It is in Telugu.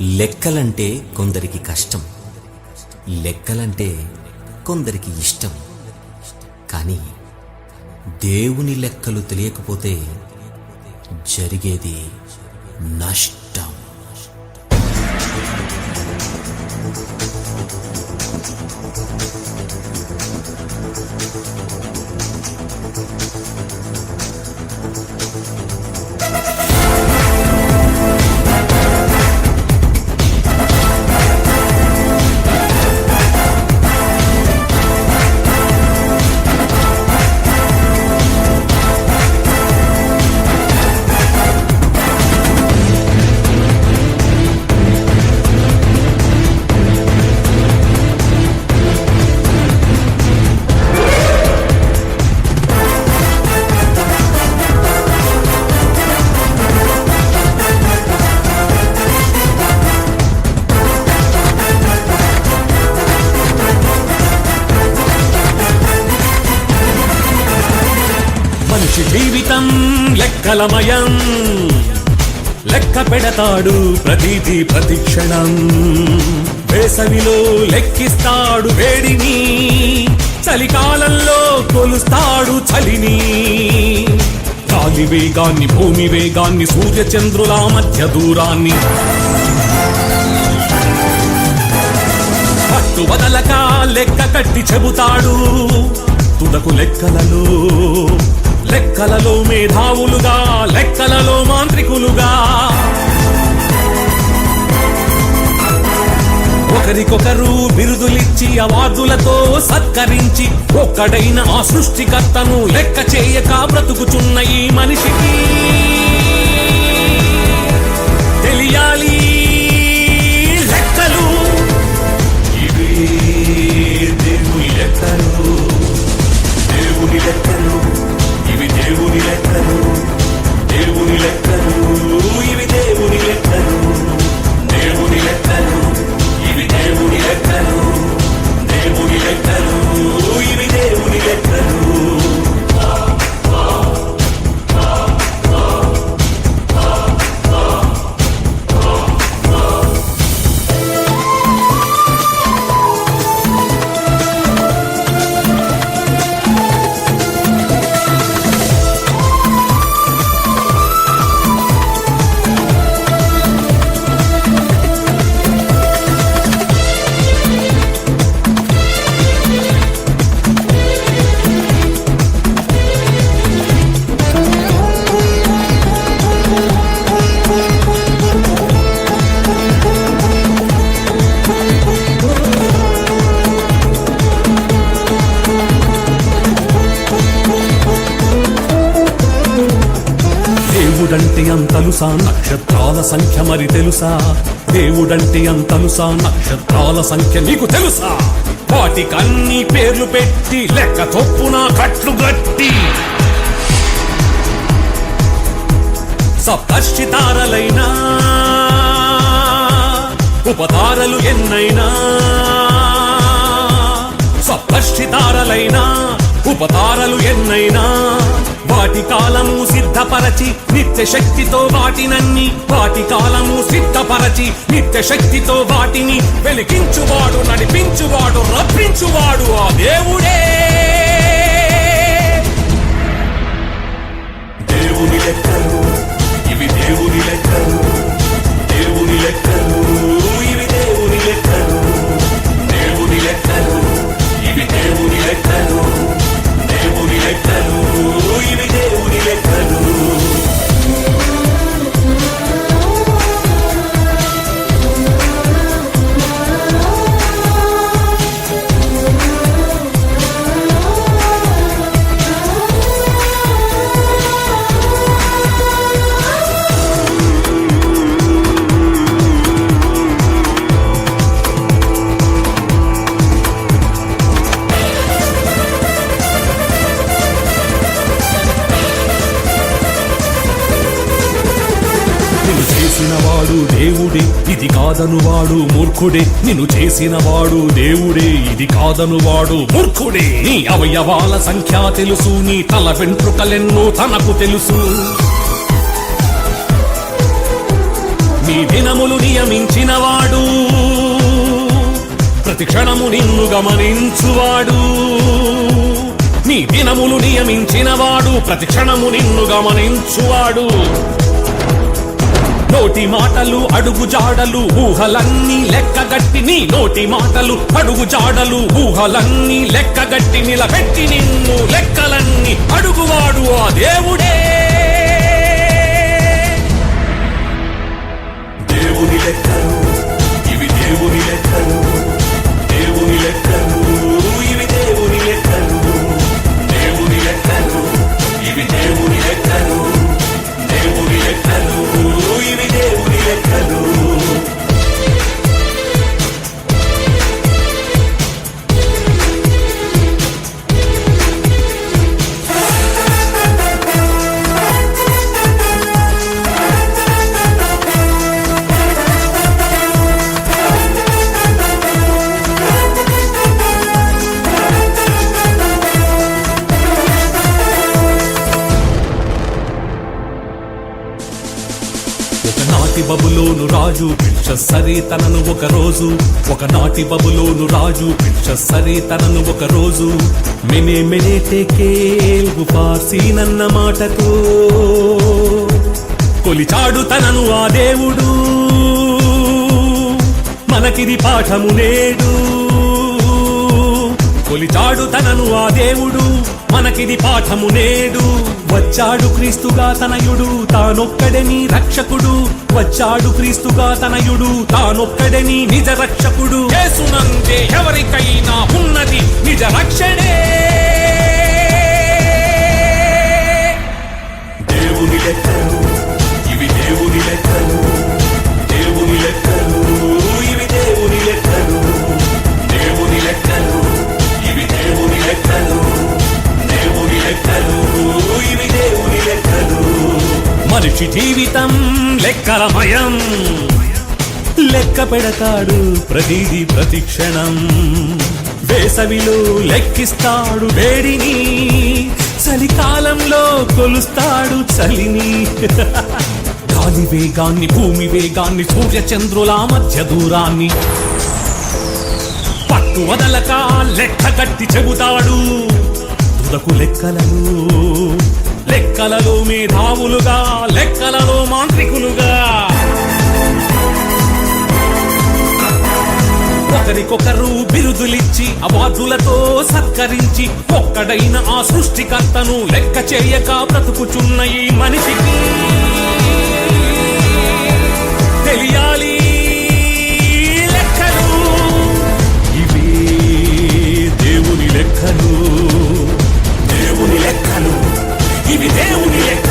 లెక్కలంటే కొందరికి కష్టం. లెక్కలంటే కొందరికి ఇష్టం. కానీ దేవుని లెక్కలు తెలియకపోతే జరిగేది నష్టం. కలమయం. లెక్క పెడతాడు ప్రతిది ప్రతిక్షణం. వేసవిలో లెక్కిస్తాడు వేడిని. చలికాలంలో కొలుస్తాడు చలిని. గాలి వేగాన్ని భూమి వేగాన్ని సూర్యచంద్రుల మధ్య దూరాన్ని. పట్టు వదలక లెక్క కట్టి చెబుతాడు. తుదకు లెక్కలలో లెక్కలలో మేధావులుగా లెక్కలలో మాంత్రికులుగా. ఒకరికొకరు బిరుదులిచ్చి అవార్డులతో సత్కరించి ఒక్కడైన ఆ సృష్టికర్తను లెక్క చేయక బ్రతుకుచున్న ఈ మనిషికి తెలియాలి. లెక్కలు. దేవుని లెక్కలు. దేవుని లెక్కలు. అంతలుసా నక్షత్రాల సంఖ్య మరి తెలుసా? దేవుడంటే అంతలుసా నక్షత్రాల సంఖ్య నీకు తెలుసా? వాటికన్ని పేర్లు పెట్టి లెక్క తొప్పున కట్లు గట్టి సప్తర్షి తారలైనా ఉపతారలు ఎన్నైనా అష్టితారలైనా ఉపతారలు ఎన్నైనా వాటి కాలము సిద్ధపరచి నిత్య శక్తితో వాటినన్ని వాటి కాలము సిద్ధపరచి నిత్య శక్తితో వాటిని వెలిగించువాడు నడిపించువాడు రప్పించువాడు ఆ దేవుడే. దేవుని లెక్కలు ఇవి దేవుని లెక్కలు దేవుని లెక్కలు. దేవుడే ఇది కాదను వాడు మూర్ఖుడే. నిన్ను చేసిన వాడు దేవుడే ఇది కాదను వాడు మూర్ఖుడే. నీ అవయవాల సంఖ్య తెలుసు నీ తల వెంట్రుకలెన్నో తనకు తెలుసు. నీ దినములు నియమించినవాడు ప్రతి క్షణము నిన్ను గమనించువాడు. నీ దినములు నియమించినవాడు ప్రతి క్షణము నిన్ను గమనించువాడు. నోటి మాటలు అడుగు జాడలు ఊహలన్నీ లెక్కగట్టి నీ నోటి మాటలు అడుగు జాడలు ఊహలన్నీ లెక్కగట్టి నిలబెట్టి నిన్ను లెక్కలన్నీ అడుగువాడు ఆ దేవుడే. రాజు రాజు సరి తనను ఒక రోజు. ఒకనాటి బబులోను రాజు సరి తనను ఒక రోజు. మెనే మెనే టేకేల్గు పార్సీనన్న మాటకు. కొలిచాడు తనను ఆ దేవుడు. మనకిది పాఠము నేడు. కొలిచాడు తనను ఆ దేవుడు. మనకిది పాఠము నేడు. వచ్చాడు క్రీస్తుగా తనయుడు తానొక్కడని రక్షకుడు. వచ్చాడు క్రీస్తుగా తనయుడు తానొక్కడని నిజ రక్షకుడు. ఎవరికైనా ఉన్నది నిజ రక్షణే. మనిషి జీవితం లెక్కలమయం. లెక్క పెడతాడు ప్రతిది ప్రతిక్షణం. వేసవిలో లెక్కిస్తాడు వేడిని. చలికాలంలో కొలుస్తాడు చలిని. గాలి వేగాన్ని భూమి వేగాన్ని సూర్యచంద్రుల మధ్య దూరాన్ని. పట్టు వదలక లెక్క కట్టి చెబుతాడు. తుదకు లెక్కలను లెక్కలలో మేధావులుగా లెక్కలలో మాంత్రికులుగా. ఒకరికొకరు బిరుదులిచ్చి అవార్డులతో సత్కరించి ఒక్కడైన ఆ సృష్టికర్తను లెక్క చేయక బ్రతుకుచున్న ఈ మనిషికి తెలియాలి లెక్కలు. ఇవి దేవుని లెక్కలు. ఇవి దేవుని